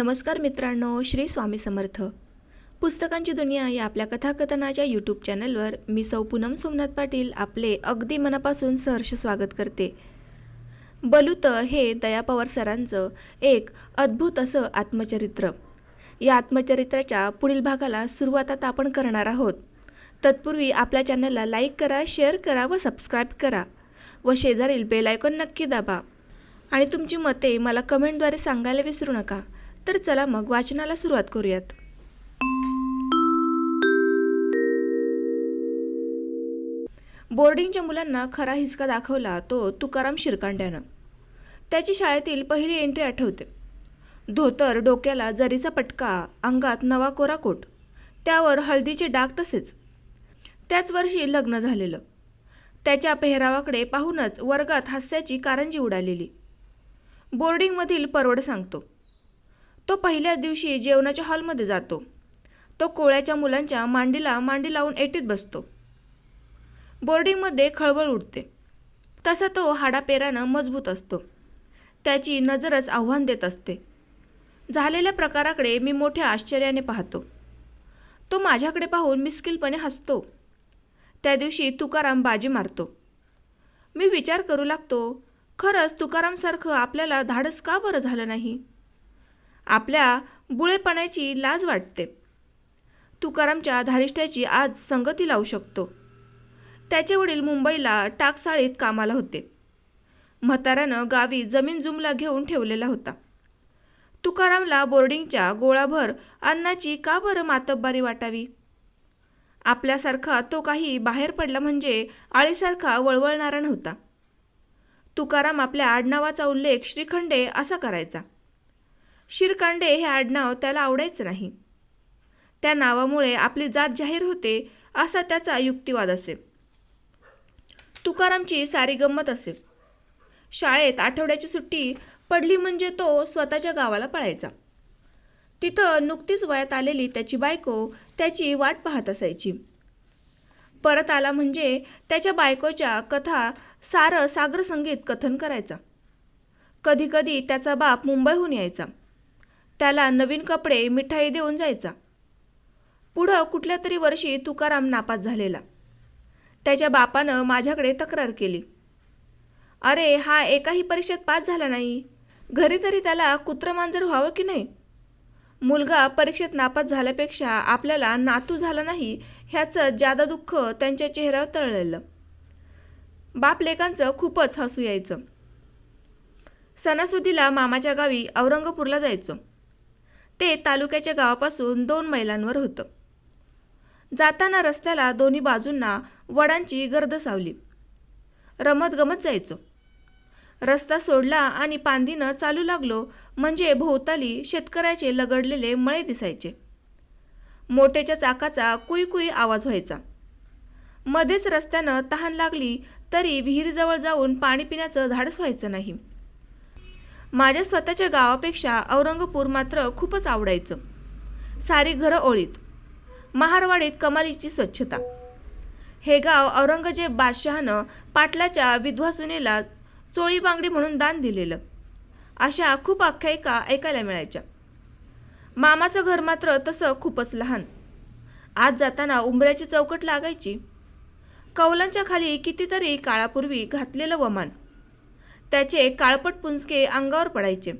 नमस्कार मित्रांनो श्री स्वामी समर्थ. पुस्तकांची दुनिया या आपल्या कथाकथनाच्या यूट्यूब चॅनलवर मी सौ पूनम सोमनाथ पाटील आपले अगदी मनापासून सहर्ष स्वागत करते. बलुत हे दया पवार सरांचं एक अद्भुत असं आत्मचरित्र. या आत्मचरित्राच्या पुढील भागाला सुरुवात आता आपण करणार आहोत. तत्पूर्वी आपल्या चॅनलला लाईक करा शेअर करा व सबस्क्राईब करा व शेजारील बेल आयकॉन नक्की दाबा. आणि तुमची मते मला कमेंटद्वारे सांगायला विसरू नका. तर चला मग वाचनाला सुरुवात करूयात. बोर्डिंगच्या मुलांना खरा हिसका दाखवला तो तुकाराम शिरकांड्यानं. त्याची शाळेतील पहिली एंट्री आठवते. धोतर डोक्याला जरीचा पटका अंगात नवा कोरा कोट त्यावर हळदीचे डाग तसेच. त्याच वर्षी लग्न झालेलं. त्याच्या पेहरावाकडे पाहूनच वर्गात हास्याची कारंजी उडालेली. बोर्डिंगमधील परवड सांगतो. तो पहिल्याच दिवशी जेवणाच्या हॉलमध्ये जातो. तो कोळ्याच्या मुलांच्या मांडीला मांडी लावून एटीत बसतो. बोर्डिंगमध्ये खळबळ उडते. तसा तो हाडापेरानं मजबूत असतो. त्याची नजरच आव्हान देत असते. झालेल्या प्रकाराकडे मी मोठ्या आश्चर्याने पाहतो. तो माझ्याकडे पाहून मिस्किलपणे हसतो. त्या दिवशी तुकाराम बाजी मारतो. मी विचार करू लागतो खरंच तुकारामसारखं आपल्याला धाडस का बरं झालं नाही? आपल्या बुळेपणाची लाज वाटते. तुकारामच्या धारिष्ट्याची आज संगती लावू शकतो. त्याचे वडील मुंबईला टाकसाळीत कामाला होते. म्हाताऱ्यानं गावी जमीन जुमला घेऊन ठेवलेला होता. तुकारामला बोर्डिंगच्या गोळाभर अन्नाची का बरं मातब्बारी वाटावी? आपल्यासारखा तो काही बाहेर पडला म्हणजे आळीसारखा वळवळणारा नव्हता. तुकाराम आपल्या आडनावाचा उल्लेख श्रीखंडे असा करायचा. शिरकांडे हे आडनाव त्याला आवडायचं नाही. त्या नावामुळे आपली जात जाहीर होते असा त्याचा युक्तिवाद असे तुकारामची सारी गंमत असे शाळेत आठवड्याची सुट्टी पडली म्हणजे तो स्वतःच्या गावाला पळायचा. तिथं नुकतीच वयात आलेली त्याची बायको त्याची वाट पाहत असायची. परत आला म्हणजे त्याच्या बायकोच्या कथा सारं सागर संगीत कथन करायचा. कधीकधी त्याचा बाप मुंबईहून यायचा. त्याला नवीन कपडे मिठाई देऊन जायचा. पुढं कुठल्या तरी वर्षी तुकाराम नापास झालेला. त्याच्या बापानं माझ्याकडे तक्रार केली. अरे हा एकाही परीक्षेत पास झाला नाही. घरी तरी त्याला कुत्रमांजर व्हावं की नाही? मुलगा परीक्षेत नापास झाल्यापेक्षा आपल्याला नातू झाला नाही ह्याचं जादा दुःख त्यांच्या चेहऱ्यावर तळलेलं. बाप लेकांचं खूपच हसू यायचं. सणासुदीला मामाच्या गावी औरंगपूरला जायचं. ते तालुक्याच्या गावापासून दोन मैलांवर होतं. जाताना रस्त्याला दोन्ही बाजूंना वडांची गर्द सावली. रमत गमत जायचो. रस्ता सोडला आणि पांदीनं चालू लागलो म्हणजे भोवताली शेतकऱ्याचे लगडलेले मळे दिसायचे. मोठेच्या चाकाचा कुई कुई आवाज व्हायचा. मध्येच रस्त्यानं तहान लागली तरी विहिरीजवळ जाऊन पाणी पिण्याचं धाडस व्हायचं नाही. माझ्या स्वतःच्या गावापेक्षा औरंगपूर मात्र खूपच आवडायचं. सारी घरं ओळीत. महारवाडीत कमालीची स्वच्छता. हे गाव औरंगजेब बादशहानं पाटलाच्या विधवा सुनेला चोळी बांगडी म्हणून दान दिलेलं. अशा खूप आख्यायिका ऐकायला मिळायच्या. मामाचं घर मात्र तसं खूपच लहान. आज जाताना उंबऱ्याची चौकट लागायची. कौलांच्या खाली कितीतरी काळापूर्वी घातलेलं वमान. त्याचे काळपट पुंजके अंगावर पडायचे.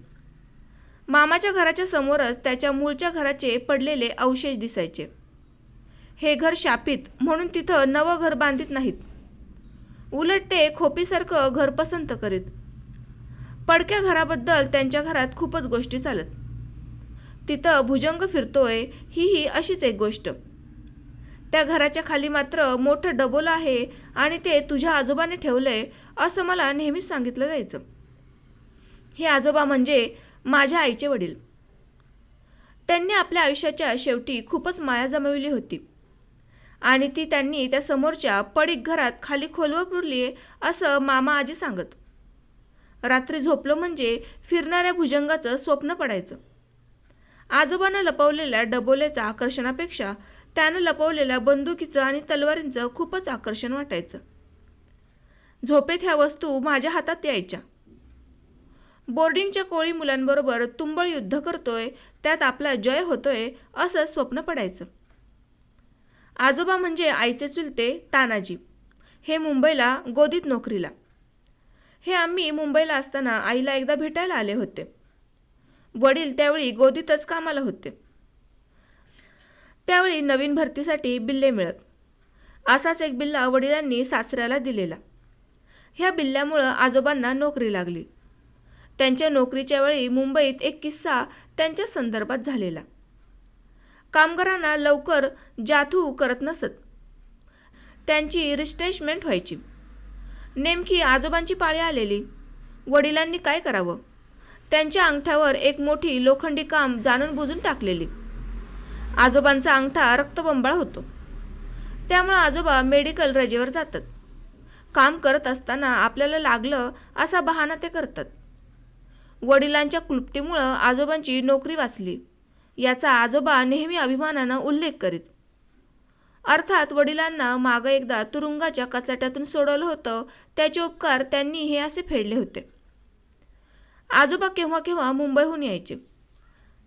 मामाच्या घराच्या समोरच त्याच्या मूळच्या घराचे पडलेले अवशेष दिसायचे. हे घर शापित म्हणून तिथं नवं घर बांधित नाहीत. उलट ते खोपीसारखं घर पसंत करीत. पडक्या घराबद्दल त्यांच्या घरात खूपच गोष्टी चालत. तिथं भुजंग फिरतोय ही ही अशीच एक गोष्ट. त्या घराच्या खाली मात्र मोठं डबोल आहे आणि ते तुझ्या आजोबाने ठेवलंय असं मला नेहमीच सांगितलं जायचं. हे आजोबा म्हणजे माझ्या आईचे वडील. त्यांनी आपल्या आयुष्याच्या शेवटी खूपच माया जमविली होती. आणि ती त्यांनी त्या समोरच्या पडीक घरात खाली खोलवर पुरली असं मामा आजी सांगत. रात्री झोपलो म्हणजे फिरणाऱ्या भुजंगाचं स्वप्न पडायचं. आजोबांना लपवलेल्या डबोल्याच्या आकर्षणापेक्षा त्यानं लपवलेल्या बंदुकीचं आणि तलवारींचं खूपच आकर्षण वाटायचं. झोपेत ह्या वस्तू माझ्या हातात यायच्या. बोर्डिंगच्या कोळी मुलांबरोबर तुंबळ युद्ध करतोय त्यात आपला जय होतोय असं स्वप्न पडायचं. आजोबा म्हणजे आईचे चुलते तानाजी. हे मुंबईला गोदीत नोकरीला. हे आम्ही मुंबईला असताना आईला एकदा भेटायला आले होते. वडील त्यावेळी गोदीतच कामाला होते. त्यावेळी नवीन भरतीसाठी बिल्ले मिळत. असाच एक बिल्ला वडिलांनी सासऱ्याला दिलेला. ह्या बिल्ल्यामुळं आजोबांना नोकरी लागली. त्यांच्या नोकरीच्या वेळी मुंबईत एक किस्सा त्यांच्या संदर्भात झालेला. कामगारांना लवकर जाथू करत नसत. त्यांची रिस्ट्रेशमेंट व्हायची. नेमकी आजोबांची पाळी आलेली. वडिलांनी काय करावं? त्यांच्या अंगठ्यावर एक मोठी लोखंडी काम जाणून बुजून टाकलेली. आजोबांचा अंगठा रक्तबंबाळ होतो. त्यामुळं आजोबा मेडिकल रजेवर जातात. काम करत असताना आपल्याला लागलं असा बहाणा ते करतात. वडिलांच्या क्लुप्तीमुळं आजोबांची नोकरी वाचली. याचा आजोबा नेहमी अभिमानानं उल्लेख करीत. अर्थात वडिलांना मागं एकदा तुरुंगाच्या कचाट्यातून सोडवलं होतं त्याचे उपकार त्यांनी हे असे फेडले होते. आजोबा केव्हा केव्हा मुंबईहून यायचे.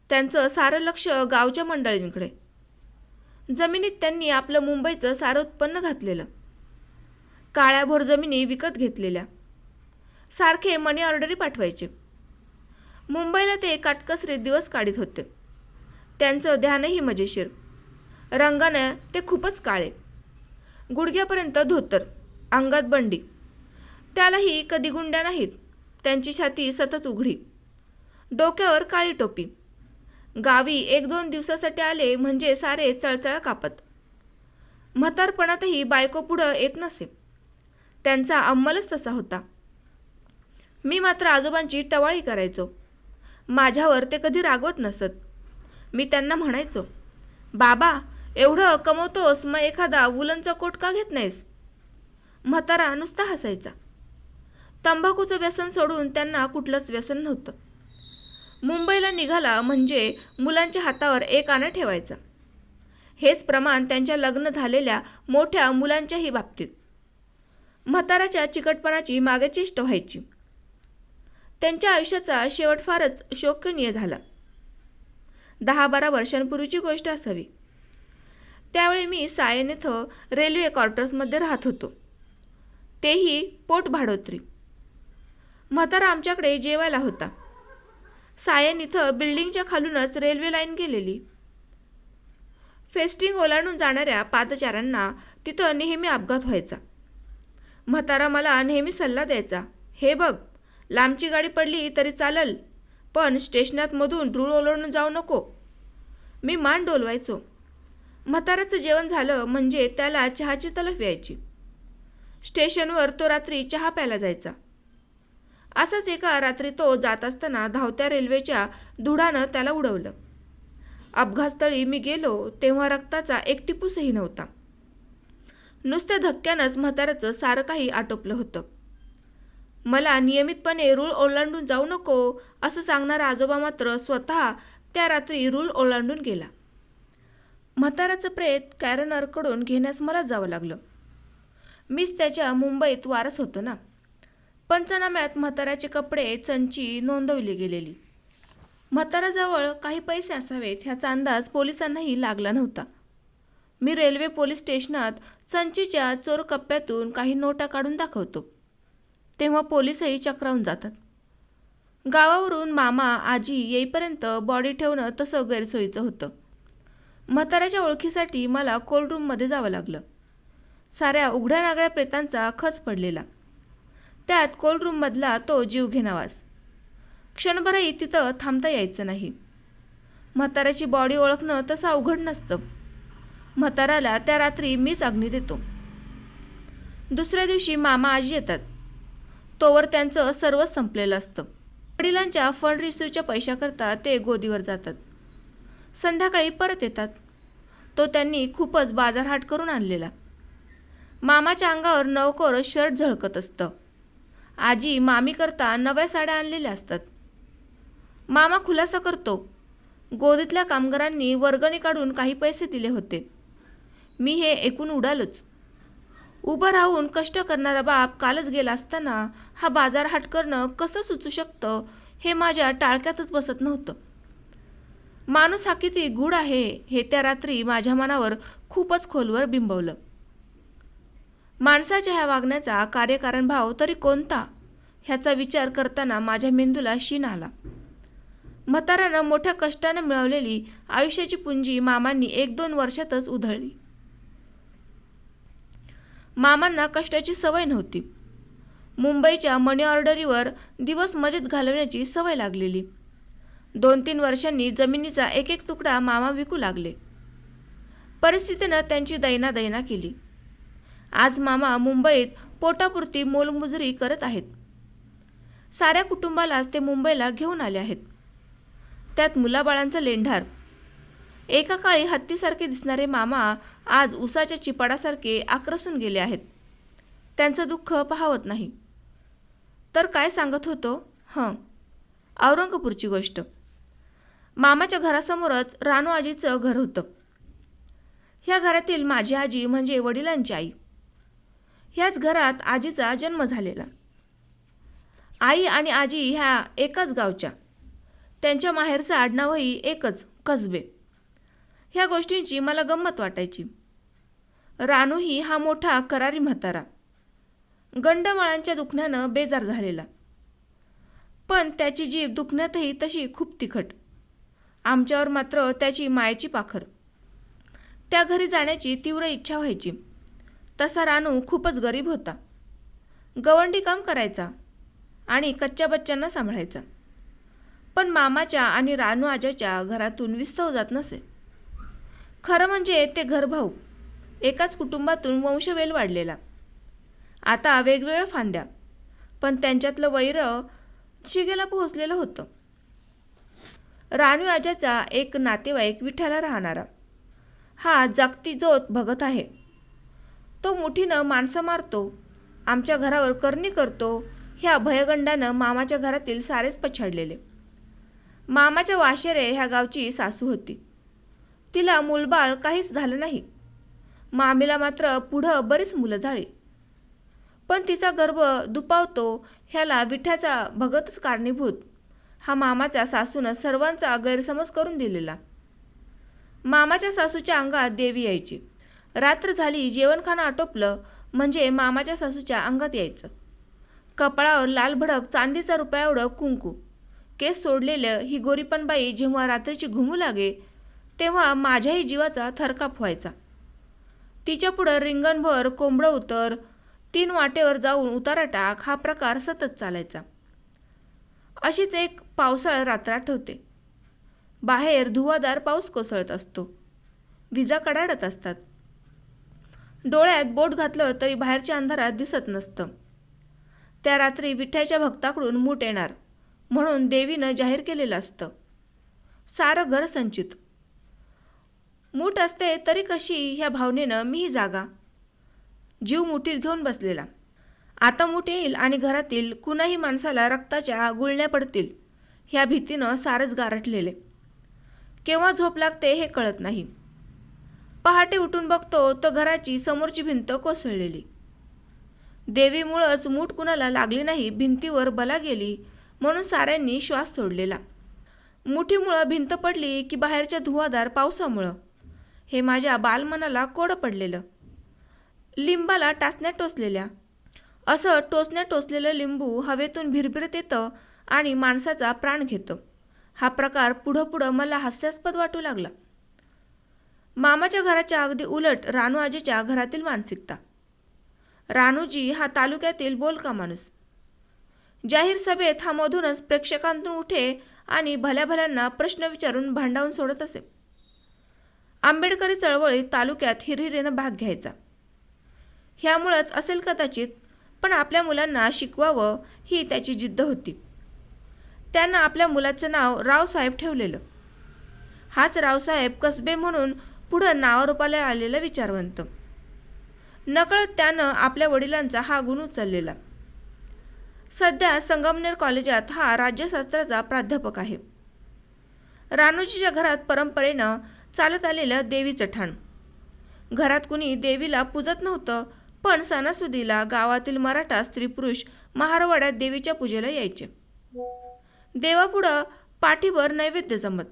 त्यांचं सारं लक्ष गावच्या मंडळींकडे. जमिनीत त्यांनी आपलं मुंबईचं सारं उत्पन्न घातलेलं. काळ्याभोर जमिनी विकत घेतलेल्या. सारखे मनी ऑर्डरी पाठवायचे. मुंबईला ते काटकसरीत दिवस काढीत होते. त्यांचं ध्यानही मजेशीर. रंगानं ते खूपच काळे. गुडघ्यापर्यंत धोतर अंगात बंडी. त्यालाही कधी गुंड्या नाहीत. त्यांची छाती सतत उघडी. डोक्यावर काळी टोपी. गावी एक दोन दिवसासाठी आले म्हणजे सारे चळचळ कापत. म्हातारपणातही बायको पुढं येत नसे. त्यांचा अंमलच तसा होता. मी मात्र आजोबांची टवाळी करायचो. माझ्यावर ते कधी रागवत नसत. मी त्यांना म्हणायचो बाबा एवढं कमवतोस मग एखादा वुलनचा कोट का घेत नाहीस? म्हातारा नुसता हसायचा. तंबाखूचं व्यसन सोडून त्यांना कुठलंच व्यसन नव्हतं. मुंबईला निघाला म्हणजे मुलांच्या हातावर एक आणा ठेवायचा. हेच प्रमाण त्यांच्या लग्न झालेल्या मोठ्या मुलांच्याही बाबतीत. म्हाताराच्या चिकटपणाची मागे चेष्ट व्हायची. त्यांच्या आयुष्याचा शेवट फारच शोकनीय झाला. दहा बारा वर्षांपूर्वीची गोष्ट असावी. त्यावेळी मी सायन इथं रेल्वे क्वार्टर्समध्ये राहत होतो. तेही पोट भाडोत्री. म्हातारा आमच्याकडे जेवायला होता. सायन इथं बिल्डिंगच्या खालूनच रेल्वे लाईन गेलेली. फेस्टिंग ओलांडून जाणाऱ्या पादचाऱ्यांना तिथं नेहमी अपघात व्हायचा. म्हातारा मला नेहमी सल्ला द्यायचा हे बघ लांबची गाडी पडली तरी चालल पण स्टेशनात मधून रूळ ओलांडून जाऊ नको. मी मान डोलवायचो. म्हाताऱ्याचं जेवण झालं म्हणजे त्याला चहाची तलफ यायची. स्टेशनवर तो रात्री चहा प्यायला जायचा. असंच एका रात्री तो जात असताना धावत्या रेल्वेच्या धुडानं त्याला उडवलं. अपघातस्थळी मी गेलो तेव्हा रक्ताचा एक टिपूसही नव्हता. नुसत्या धक्क्यानंच म्हाताऱ्याचं सारं काही आटोपलं होतं. मला नियमितपणे रूळ ओलांडून जाऊ नको असं सांगणारा आजोबा मात्र स्वतः त्या रात्री रूळ ओलांडून गेला. म्हाताऱ्याचं प्रेत कॅरनरकडून घेण्यास मला जावं लागलं. मीच त्याच्या मुंबईत वारस होतो ना. पंचनाम्यात म्हाताऱ्याचे कपडे चंची नोंदवली गेलेली. म्हाताऱ्याजवळ काही पैसे असावेत ह्याचा अंदाज पोलिसांनाही लागला नव्हता. मी रेल्वे पोलीस स्टेशनात संचीच्या चोर कप्प्यातून काही नोटा काढून दाखवतो. तेव्हा पोलीसही चक्रावून जातात. गावावरून मामा आजी येईपर्यंत बॉडी ठेवणं तसं गैरसोयीचं होतं. म्हाताऱ्याच्या ओळखीसाठी मला कोल्ड रूममध्ये जावं लागलं. साऱ्या उघड्या नागळ्या प्रेतांचा खच पडलेला. त्यात कोल्ड रूममधला तो जीवघेणावास क्षणभरही तिथं थांबता यायचं नाही. म्हाताऱ्याची बॉडी ओळखणं तसं अवघड नसतं. म्हाताऱ्याला त्या रात्री मीच अग्नी देतो. दुसऱ्या दिवशी मामा आजी येतात. तोवर त्यांचं सर्वच संपलेलं असतं. वडिलांच्या फंड रिसिव्हच्या पैशाकरता ते गोदीवर जातात. संध्याकाळी परत येतात. तो त्यांनी खूपच बाजारहाट करून आणलेला. मामाच्या अंगावर नवकोर शर्ट झळकत असतं. आजी मामीकरता नव्या साड्या आणलेल्या असतात. मामा खुलासा करतो. गोदीतल्या कामगारांनी वर्गणी काढून काही पैसे दिले होते. मी हे ऐकून उडालोच. उभं राहून कष्ट करणारा बाप कालच गेला असताना हा बाजार हाट करणं कसं सुचू शकतं हे माझ्या टाळक्यातच बसत नव्हतं. माणूस हा किती गूढ आहे हे त्या रात्री माझ्या मनावर खूपच खोलवर बिंबवलं. माणसाच्या ह्या वागण्याचा कार्यकारण भाव तरी कोणता? ह्याचा विचार करताना माझ्या मेंदूला शीन आला. म्हाताऱ्यानं मोठ्या कष्टानं मिळवलेली आयुष्याची पुंजी मामांनी एक दोन वर्षातच उधळली. मामांना कष्टाची सवय नव्हती. मुंबईच्या मनी ऑर्डरीवर दिवस मजेत घालवण्याची सवय लागलेली. दोन तीन वर्षांनी जमिनीचा एक एक तुकडा मामा विकू लागले. परिस्थितीनं त्यांची दैना दैना केली. आज मामा मुंबईत पोटापुरती मोलमजुरी करत आहेत. साऱ्या कुटुंबालाच ते मुंबईला घेऊन आले आहेत. त्यात मुलाबाळांचं लेंढार. एका काळी हत्तीसारखे दिसणारे मामा आज उसाच्या चिपाडासारखे आक्रसून गेले आहेत. त्यांचं दुःख पाहावत नाही. तर काय सांगत होतो? हं औरंगपूरची गोष्ट. मामाच्या घरासमोरच रानू आजीचं घर होतं. ह्या घरातील माझी आजी म्हणजे वडिलांची आई. ह्याच घरात आजीचा जन्म झालेला. आई आणि आजी ह्या एकाच गावच्या. त्यांच्या माहेरचं आडनावही एकच कसबे. ह्या गोष्टींची मला गंमत वाटायची. रानूही हा मोठा करारी म्हातारा. गंडमाळांच्या दुखण्यानं बेजार झालेला. पण त्याची जीभ दुखण्यातही तशी खूप तिखट. आमच्यावर मात्र त्याची मायेची पाखर. त्या घरी जाण्याची तीव्र इच्छा व्हायची. तसा रानू खूपच गरीब होता. गवंडी काम करायचा आणि कच्च्या बच्च्यांना सांभाळायचा. पण मामाच्या आणि रानू आजाच्या घरातून विस्तव जात नसे. खरं म्हणजे ते घरभाऊ एकाच कुटुंबातून वंशवेल वाढलेला. आता वेगवेगळ्या फांद्या पण त्यांच्यातलं वैर शिगेला पोहोचलेलं होतं. रानू आजाचा एक नातेवाईक विठ्ठला राहणारा. हा जागती जोत भगत आहे. तो मुठीनं माणसं मारतो आमच्या घरावर करणी करतो ह्या भयगंडानं मामाच्या घरातील सारेच पछाडलेले. मामाच्या वाशेरे ह्या गावची सासू होती. तिला मुलबाळ काहीच झालं नाही. मामीला मात्र पुढं बरीच मुलं झाली. पण तिचा गर्भ दुपावतो ह्याला विठ्याचा भगतच कारणीभूत. हा मामाचा सासूनं सर्वांचा गैरसमज करून दिलेला. मामाच्या सासूच्या अंगात देवी यायची. रात्र झाली जेवणखानं आटोपलं म्हणजे मामाच्या सासूच्या अंगात यायचं. कपाळावर लाल भडक चांदीचा रुपया एवढं कुंकू. केस सोडलेलं ही गोरीपणबाई जेव्हा रात्रीची घुमू लागे तेव्हा माझ्याही जीवाचा थरकाप व्हायचा. तिच्या पुढं रिंगणभर कोंबडं उतर तीन वाटेवर जाऊन उतारा टाक हा प्रकार सतत चालायचा. अशीच एक पावसाळ रात्र आठवते बाहेर धुवादार पाऊस कोसळत असतो. विजा कडाडत असतात. डोळ्यात बोट घातलं तरी बाहेरच्या अंधारात दिसत नसतं. त्या रात्री विठ्ठ्याच्या भक्ताकडून मूठ येणार म्हणून देवीनं जाहीर केलेलं असतं. सारं घर संचित. मूठ असते तरी कशी ह्या भावनेनं मीही जागा. जीव मुठीत घेऊन बसलेला. आता मूठ येईल आणि घरातील कुणाही माणसाला रक्ताच्या गुळण्या पडतील ह्या भीतीनं सारंच गारठलेले. केव्हा झोप लागते हे कळत नाही. पहाटे उठून बघतो तर घराची समोरची भिंत कोसळलेली. देवीमुळंच मूठ कुणाला लागली नाही भिंतीवर बला गेली म्हणून साऱ्यांनी श्वास सोडलेला. मुठीमुळं भिंत पडली की बाहेरच्या धुवादार पावसामुळं. हे माझ्या बालमनाला कोडं पडलेलं. लिंबाला टाचण्या टोचलेल्या. असं टोचण्या टोचलेलं लिंबू हवेतून भिरभिरत येतं आणि माणसाचा प्राण घेतं. हा प्रकार पुढं पुढं मला हास्यास्पद वाटू लागला. मामाच्या घराच्या अगदी उलट रानू आजीच्या घरातील मानसिकता. रानूजी हा तालुक्यातील बोलका माणूस. जाहीर सभेत हा मधूनच प्रेक्षकांतून उठे आणि भल्या भल्यांना प्रश्न विचारून भांडावून सोडत असे. आंबेडकरी चळवळीत तालुक्यात हिरहिरेनं भाग घ्यायचा. ह्यामुळंच असेल कदाचित पण आपल्या मुलांना शिकवावं ही त्याची जिद्द होती. त्यानं आपल्या मुलाचं नाव रावसाहेब ठेवलेलं. हाच रावसाहेब कसबे म्हणून पुढं नावारूपाला आलेला विचारवंत. नकळत त्यानं आपल्या वडिलांचा हा गुण उचललेला. सध्या संगमनेर कॉलेजात हा राज्यशास्त्राचा प्राध्यापक आहे. रानूजीच्या घरात परंपरेनं चालत आलेलं देवीचं ठाण. घरात कुणी देवीला पूजत नव्हतं पण सणासुदीला गावातील मराठा स्त्री पुरुष महारवाड्यात देवीच्या पूजेला यायचे. देवापुढं पाठीभर नैवेद्य जमत.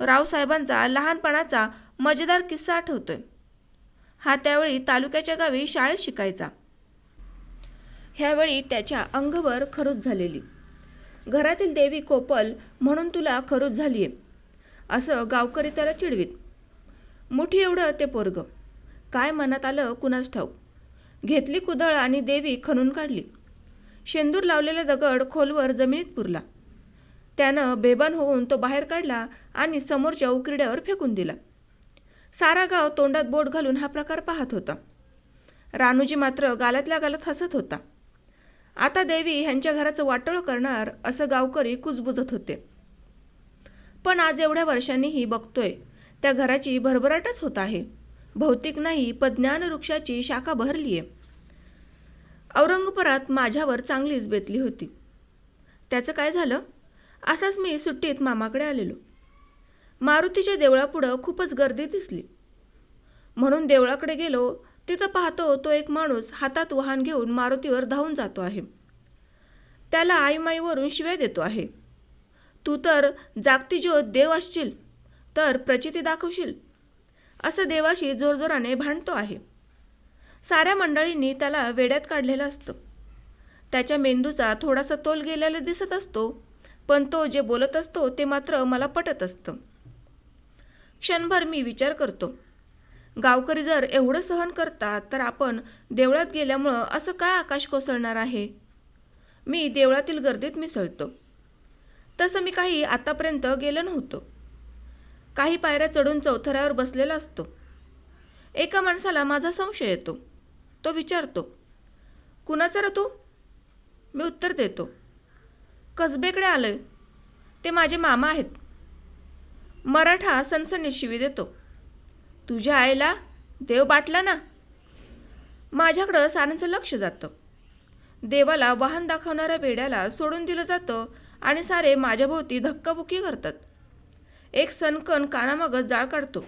रावसाहेबांचा लहानपणाचा मजेदार किस्सा आठवतोय. हा त्यावेळी तालुक्याच्या गावी शाळेत शिकायचा. ह्यावेळी त्याच्या अंगभर खरूच झालेली. घरातील देवी कोपल म्हणून तुला खरूच झालीये. असं गावकरी त्याला चिडवीत. मुठी एवढं ते पोरग. काय मनात आलं कुणास ठाऊक. घेतली कुदळ आणि देवी खणून काढली. शेंदूर लावलेला दगड खोलवर जमिनीत पुरला. त्यानं बेबान होऊन तो बाहेर काढला आणि समोरच्या उकिरड्यावर फेकून दिला. सारा गाव तोंडात बोट घालून हा प्रकार पाहत होता. रानूजी मात्र गालातल्या गालात हसत होता. आता देवी ह्यांच्या घराचं वाटोळं करणार असं गावकरी कुजबुजत होते. पण आज एवढ्या वर्षांनीही बघतोय त्या घराची भरभराटच होत आहे. भौतिक नाही पण ज्ञानवृक्षाची शाखा भरलीये औरंगपुरात माझ्यावर चांगलीच बेतली होती. त्याचं काय झालं? असाच मी सुट्टीत मामाकडे आलेलो. मारुतीच्या देवळापुढं खूपच गर्दी दिसली. म्हणून देवळाकडे गेलो तिथं पाहतो तो एक माणूस हातात वाहन घेऊन मारुतीवर धावून जातो आहे. त्याला आईमाईवरून शिव्या देतो आहे. तू तर जागती ज्योत देव असशील तर प्रचिती दाखवशील असं देवाशी जोरजोराने भांडतो आहे. साऱ्या मंडळींनी त्याला वेड्यात काढलेलं असतं. त्याच्या मेंदूचा थोडासा तोल गेलेला दिसत असतो पण तो जे बोलत असतो ते मात्र मला पटत असतं. क्षणभर मी विचार करतो. गावकरी जर एवढं सहन करतात तर आपण देवळात गेल्यामुळं असं काय आकाश कोसळणार आहे? मी देवळातील गर्दीत मिसळतो. तसं मी काही आतापर्यंत गेलं नव्हतो. काही पायऱ्या चढून चौथऱ्यावर बसलेला असतो. एका माणसाला माझा संशय येतो. तो विचारतो कुणाचा रे तू? मी उत्तर देतो कसबेकडे आलोय. ते माझे मामा आहेत. मराठा सनसनीत शिवी देतो. तुझ्या आईला देव बाटला ना? माझ्याकडं सारांचं लक्ष जातं. देवाला वाहन दाखवणाऱ्या वेड्याला सोडून दिलं जातं आणि सारे माझ्याभोवती धक्काबुक्की करतात. एक सनकन कानामागं जाळ काढतो.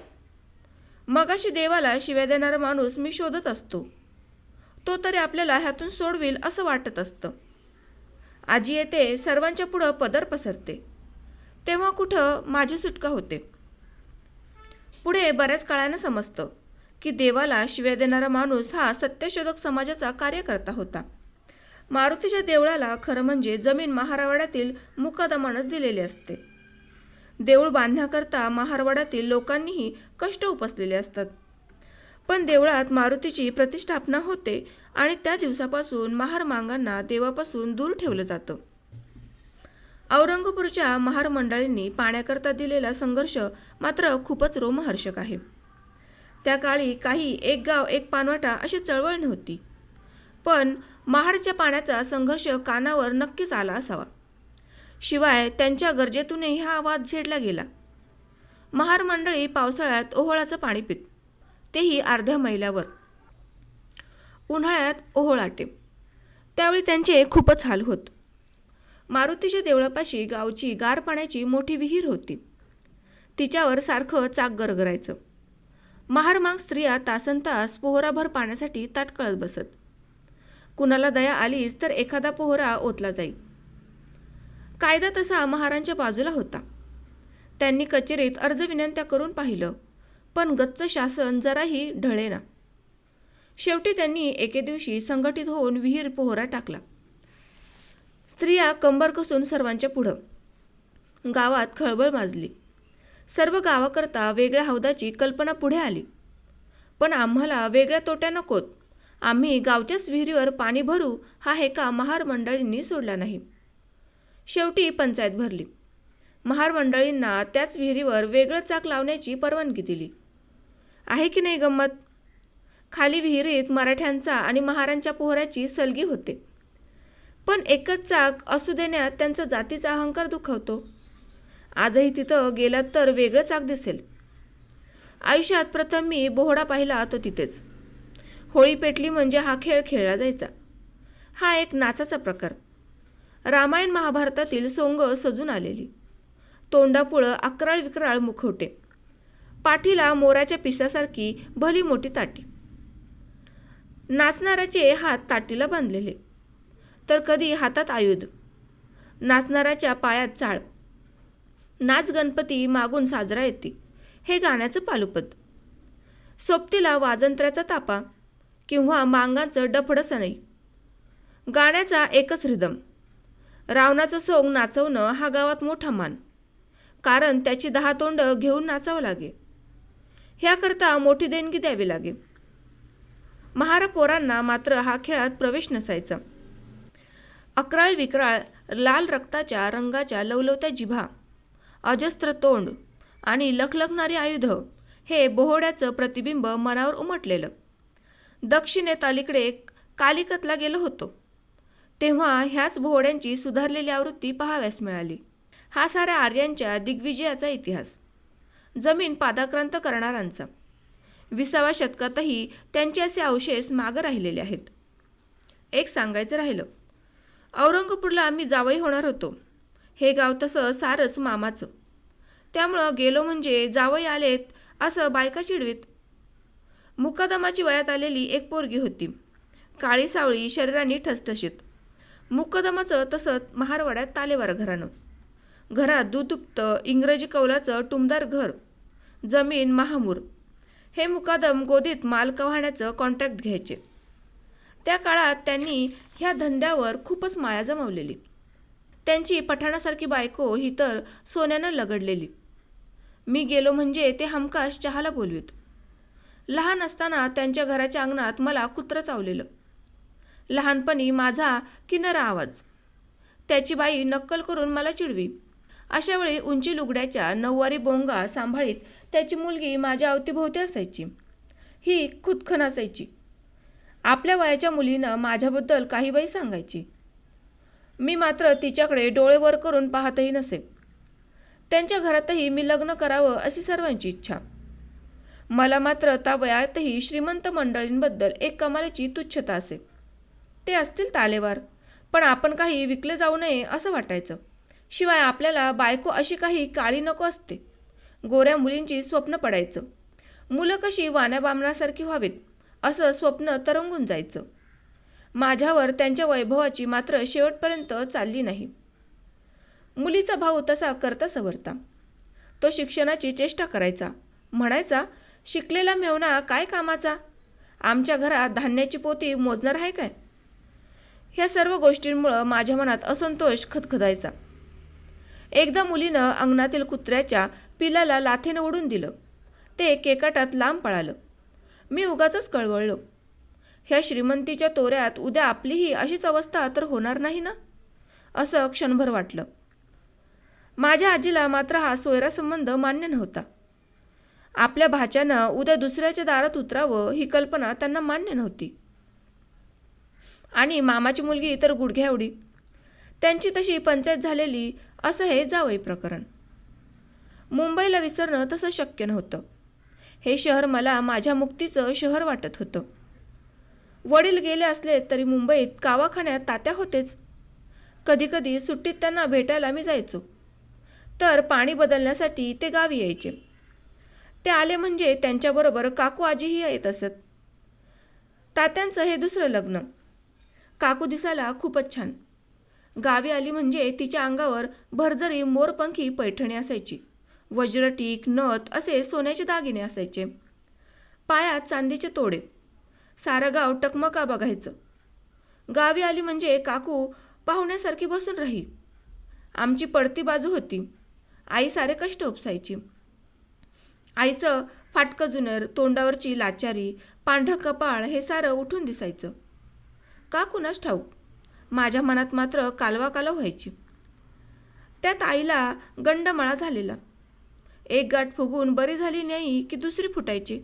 मगाशी देवाला शिव्या देणारा माणूस मी शोधत असतो. तो तरी आपल्याला ह्यातून सोडविल असं वाटत असतं. आजी येते सर्वांच्या पुढं पदर पसरते. तेव्हा कुठं माझी सुटका होते. पुढे बऱ्याच काळानं समजतं की देवाला शिव्या देणारा माणूस हा सत्यशोधक समाजाचा कार्यकर्ता होता. मारुतीच्या देवळाला खरं म्हणजे जमीन महारावाड्यातील मुकादमानच दिलेली असते. देऊळ बांधण्याकरता महारवाड्यातील लोकांनीही कष्ट उपसलेले असतात. पण देवळात मारुतीची प्रतिष्ठापना होते आणि त्या दिवसापासून महारमांगांना देवापासून दूर ठेवलं जातं. औरंगपूरच्या महार मंडळींनी पाण्याकरता दिलेला संघर्ष मात्र खूपच रोमहर्षक आहे. त्या काळी काही एक गाव एक पानवाटा अशी चळवळ नव्हती. पण महाडच्या पाण्याचा संघर्ष कानावर नक्कीच आला असावा. शिवाय त्यांच्या गरजेतूनही हा आवाज झेडला गेला. महार मंडळी पावसाळ्यात ओहोळाचं पाणी पित तेही अर्ध्या मैलावर. उन्हाळ्यात ओहोळाटे त्यावेळी त्यांचे खूपच हाल होत. मारुतीच्या देवळापाशी गावची गार पाण्याची मोठी विहीर होती. तिच्यावर सारखं चाक गरगरायचं. महारमाग स्त्रिया तासन तास पोहराभर पाण्यासाठी ताटकळत बसत. कुणाला दया आलीच तर एखादा पोहरा ओतला जाई. कायदा तसा महारांच्या बाजूला होता. त्यांनी कचेरीत अर्ज विनंत्या करून पाहिलं पण गच्च शासन जराही ढळेना. शेवटी त्यांनी एके दिवशी संघटित होऊन विहीर पोहरा टाकला. स्त्रिया कंबर कसून सर्वांच्या पुढं. गावात खळबळ माजली. सर्व गावाकरता वेगळ्या हौदाची कल्पना पुढे आली. पण आम्हाला वेगळ्या तोट्या नकोत. आम्ही गावच्याच विहिरीवर पाणी भरू हा हेका महार मंडळींनी सोडला नाही. शेवटी पंचायत भरली. महार मंडळींना त्याच विहिरीवर वेगळं चाक लावण्याची परवानगी दिली. आहे की नाही गंमत? खाली विहिरीत मराठ्यांचा आणि महारांच्या पोहऱ्याची सलगी होते. पण एकच चाक असू देण्यात त्यांचा जातीचा अहंकार दुखावतो. आजही तिथं गेलात तर वेगळं चाक दिसेल. आयुष्यात प्रथम मी बोहडा पाहिला तो तिथेच. होळी पेटली म्हणजे हा खेळ खेळला जायचा. हा एक नाचाचा प्रकार. रामायण महाभारतातील सोंग सजून आलेली. तोंडापुळं अकराळ विक्राळ मुखवटे. पाठीला मोराच्या पिसासारखी भली मोठी ताटी. नाचणाऱ्याचे हात ताटीला बांधलेले. तर कधी हातात आयुध. नाचणाऱ्याच्या पायात चाळ. नाच गणपती मागून साजरा येते. हे गाण्याचं पालुपद सोबतीला वाजंत्र्याचा तापा किंवा मांगांचं डफडं नाही गाण्याचा एकच रिदम. रावणाचं सोंग नाचवणं हा गावात मोठा मान. कारण त्याची दहा तोंड घेऊन नाचावं लागे. ह्याकरता मोठी देणगी द्यावी लागे. महारा पोरांना मात्र हा खेळात प्रवेश नसायचा. अकराळ विक्राळ लाल रक्ताच्या रंगाच्या लवलवत्या जिभा अजस्त्र तोंड आणि लखलखणारी आयुध हे बोहोड्याचं प्रतिबिंब मनावर उमटलेलं. दक्षिणेत अलीकडे कालिकतला गेलो होतो. तेव्हा ह्याच बोहोड्यांची सुधारलेली आवृत्ती पाहाव्यास मिळाली. हा साऱ्या आर्यांच्या दिग्विजयाचा इतिहास. जमीन पादाक्रांत करणारांचा विसाव्या शतकातही त्यांचे असे अवशेष मागं राहिलेले आहेत. एक सांगायचं राहिलं. औरंगपूरला आम्ही जावई होणार होतो. हे गाव तसं सारच मामाचं. त्यामुळं गेलो म्हणजे जावई आलेत असं बायका चिडवीत. मुक्कादमाची वयात आलेली एक पोरगी होती. काळी सावळी शरीराने ठसठशीत. मुक्कादमाचं तसंच महारवाड्यात तालेवार घरानं घरात दुधुप्त इंग्रजी कौलाचं टुमदार घर. जमीन महामूर. हे मुकादम गोदीत माल कव्हाण्याचं कॉन्ट्रॅक्ट घ्यायचे. त्या काळात त्यांनी ह्या धंद्यावर खूपच माया जमवलेली. त्यांची पठाणासारखी बायको ही तर सोन्यानं लगडलेली. मी गेलो म्हणजे ते हमखास चहाला बोलवीत. लहान असताना त्यांच्या घराच्या अंगणात मला कुत्रं चावलेलं. लहानपणी माझा किनरा आवाज. त्याची बाई नक्कल करून मला चिडवी. अशावेळी उंची लुगड्याच्या नऊवारी बोंगा सांभाळीत त्याची मुलगी माझ्या अवतीभोवती असायची. ही खुदखन असायची. आपल्या वयाच्या मुलीनं माझ्याबद्दल काही बाई सांगायची. मी मात्र तिच्याकडे डोळे वर करून पाहतही नसे. त्यांच्या घरातही मी लग्न करावं अशी सर्वांची इच्छा. मला मात्र त्या वयातही श्रीमंत मंडळींबद्दल एक कमालीची तुच्छता असे. ते असतील तालेवार पण आपण काही विकले जाऊ नये असं वाटायचं. शिवाय आपल्याला बायको अशी काही काळी नको असते. गोऱ्या मुलींची स्वप्न पडायचं. मुलं कशी वाण्याबामणासारखी व्हावीत. असं स्वप्न तरंगून जायचं. माझ्यावर त्यांच्या वैभवाची मात्र शेवटपर्यंत चालली नाही. मुलीचा भाऊ तसा करता सवरता. तो शिक्षणाची चेष्टा करायचा. म्हणायचा शिकलेला मेवणा काय कामाचा? आमच्या घरात धान्याची पोती मोजणार आहे काय? ह्या सर्व गोष्टींमुळं माझ्या मनात असंतोष खदखदायचा. एकदा मुलीनं अंगणातील कुत्र्याच्या पिलाला लाथेनं ओढून दिलं. ते केकाटात लांब पळालं. मी उगाच कळवळलो. ह्या श्रीमंतीच्या तोऱ्यात उद्या आपलीही अशीच अवस्था तर होणार नाही ना? असं क्षणभर वाटलं. माझ्या आजीला मात्र हा सोयरा संबंध मान्य नव्हता. आपल्या भाच्यानं उद्या दुसऱ्याच्या दारात उतरावं ही कल्पना त्यांना मान्य नव्हती. आणि मामाची मुलगी तर गुडघ्या एवढी त्यांची तशी पंचायत झालेली असं हे जावई प्रकरण. मुंबईला विसरणं तसं शक्य नव्हतं. हे शहर मला माझ्या मुक्तीचं शहर वाटत होतं. वडील गेले असले तरी मुंबईत कावाखान्यात तात्या होतेच. कधीकधी सुट्टीत त्यांना भेटायला मी जायचो. तर पाणी बदलण्यासाठी ते गावी यायचे. ते आले म्हणजे त्यांच्याबरोबर काकू आजीही येत असत. तात्यांचं हे दुसरं लग्न. काकू दिसायला खूपच छान. गावी आली म्हणजे तिच्या अंगावर भरजरी मोरपंखी पैठणी असायची. वज्रटीक नथ असे सोन्याचे दागिने असायचे. पायात चांदीचे तोडे. सारं गाव टकमका बघायचं. गावी आली म्हणजे काकू पाहुण्यासारखी बसून राही आमची पडती बाजू होती. आई सारे कष्ट उपसायची. आईचं फाटकं जुनर तोंडावरची लाचारी पांढरं कपाळ हे सारं उठून दिसायचं. का कुणास ठाऊक माझ्या मनात मात्र कालवा कालव व्हायची. त्यात आईला गंडमळा झालेला. एक गाठ फुगून बरी झाली नाही की दुसरी फुटायची?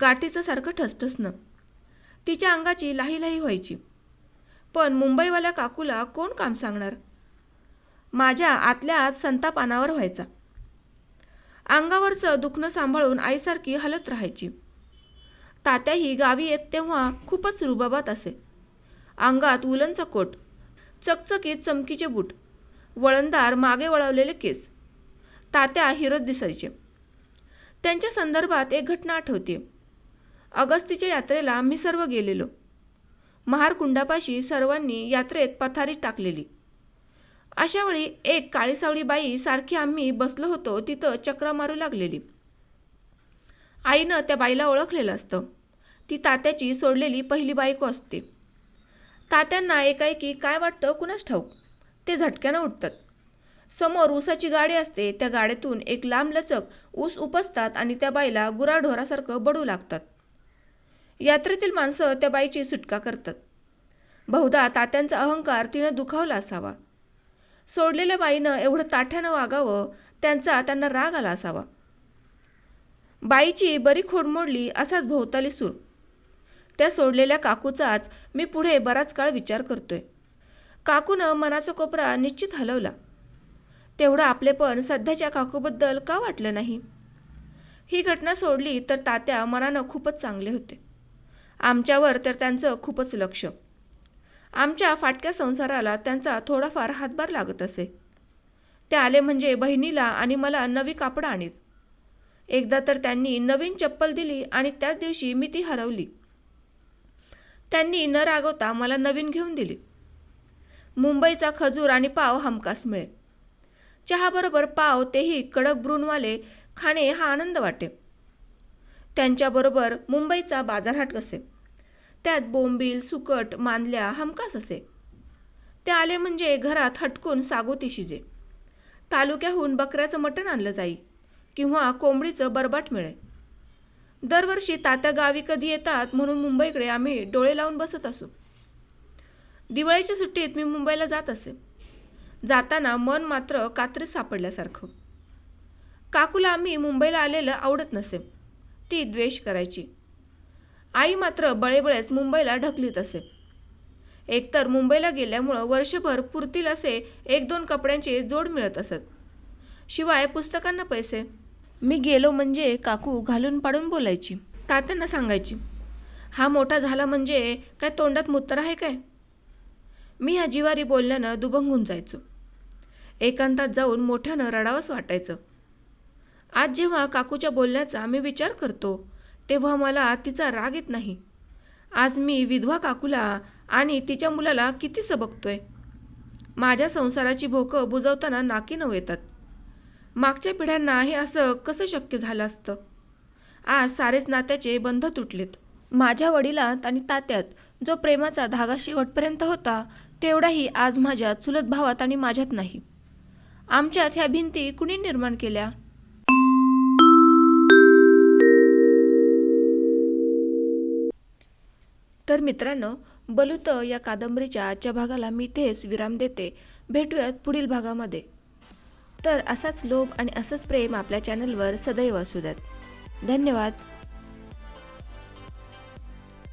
गाठीचं सारखं ठसठसणं तिच्या अंगाची लाही लाही व्हायची. पण मुंबईवाल्या काकूला कोण काम सांगणार? माझ्या आतल्या आत संतापानावर व्हायचा. अंगावरचं दुखणं सांभाळून आईसारखी हलत राहायची. तात्याही गावी येत तेव्हा खूपच रुबाबात असे. अंगात उलनचा कोट चकचकीत चमकीचे बूट वळणदार मागे वळवलेले केस तात्या हिरोज दिसायचे. त्यांच्या संदर्भात एक घटना आठवते. अगस्तीच्या यात्रेला आम्ही सर्व गेलेलो. महारकुंडापाशी सर्वांनी यात्रेत पथारी टाकलेली. अशावेळी एक काळी सावळी बाई सारखी आम्ही बसलो होतो तिथं चक्रा मारू लागलेली. आईनं त्या बाईला ओळखलेलं असतं. ती तात्याची सोडलेली पहिली बायको असते. तात्यांना एकाएकी काय वाटतं कुणास ठाऊक? ते झटक्यानं उठतात. समोर ऊसाची गाडी असते त्या गाड्यातून एक लांब लचक ऊस उपसतात आणि त्या बाईला गुराढोरासारखं बडू लागतात. यात्रेतील माणसं त्या बाईची सुटका करतात. बहुधा तात्यांचा अहंकार तिनं दुखावला असावा. सोडलेल्या बाईनं एवढं ताठ्यानं वागावं त्यांचा त्यांना राग आला असावा. बाईची बरी खोड मोडली असाच भोवताली सूर. त्या सोडलेल्या काकूचाच मी पुढे बराच काळ विचार करतोय. काकूनं मनाचा कोपरा निश्चित हलवला. तेवढं आपलेपण सध्याच्या काकूबद्दल का वाटलं नाही? ही घटना सोडली तर तात्या मनानं खूपच चांगले होते. आमच्यावर तर त्यांचं खूपच लक्ष. आमच्या फाटक्या संसाराला त्यांचा थोडाफार हातभार लागत असे. ते आले म्हणजे बहिणीला आणि मला नवी कापडं आणीत. एकदा तर त्यांनी नवीन चप्पल दिली आणि त्याच दिवशी मी ती हरवली. त्यांनी न रागवता मला नवीन घेऊन दिली. मुंबईचा खजूर आणि पाव हमखास मिळे. चहाबरोबर पाव तेही कडक ब्रूनवाले खाणे हा आनंद वाटे. त्यांच्याबरोबर मुंबईचा बाजारहाट असे. त्यात बोंबील सुकट मांदल्या हमखास असे. ते आले म्हणजे घरात हटकून सागोती शिजे. तालुक्याहून बकऱ्याचं मटण आणलं जाई किंवा कोंबडीचं बरबाट मिळे. दरवर्षी तात्या गावी कधी येतात म्हणून मुंबईकडे आम्ही डोळे लावून बसत असू. दिवाळीच्या सुट्टीत मी मुंबईला जात असे. जाताना मन मात्र कात्रीत सापडल्यासारखं. काकूला आम्ही मुंबईला आलेलं आवडत नसे. ती द्वेष करायची. आई मात्र बळेबळेच मुंबईला ढकलीत असे. एकतर मुंबईला गेल्यामुळं वर्षभर पुरतील असे एक दोन कपड्यांचे जोड मिळत असत. शिवाय पुस्तकांना पैसे. मी गेलो म्हणजे काकू घालून पाडून बोलायची. तात्यांना सांगायची. हा मोठा झाला म्हणजे काय तोंडात मुत्तर आहे काय? मी ह्या जिवारी बोलल्यानं दुभंगून जायचो. एकांतात जाऊन मोठ्यानं रडावंच वाटायचं. आज जेव्हा काकूच्या बोलण्याचा मी विचार करतो तेव्हा मला तिचा राग येत नाही. आज मी विधवा काकूला आणि तिच्या मुलाला किती सबकतोय. माझ्या संसाराची भोकं बुजवताना नाकी नव येतात. मागच्या पिढ्यांना हे असं कसं शक्य झालं असतं? आज सारेच नात्याचे बंध तुटलेत. माझ्या वडिलात आणि तात्यात जो प्रेमाचा धागा शेवटपर्यंत होता तेवढाही आज माझ्या चुलत भावात आणि माझ्यात नाही. आमच्यात ह्या भिंती कुणी निर्माण केल्या? तर मित्रांनो बलुत या कादंबरीच्या आजच्या भागाला मी तेच विराम देते. भेटूयात पुढील भागामध्ये. तर असाच लोभ आणि असंच प्रेम आपल्या चॅनलवर सदैव असू द्यात. धन्यवाद.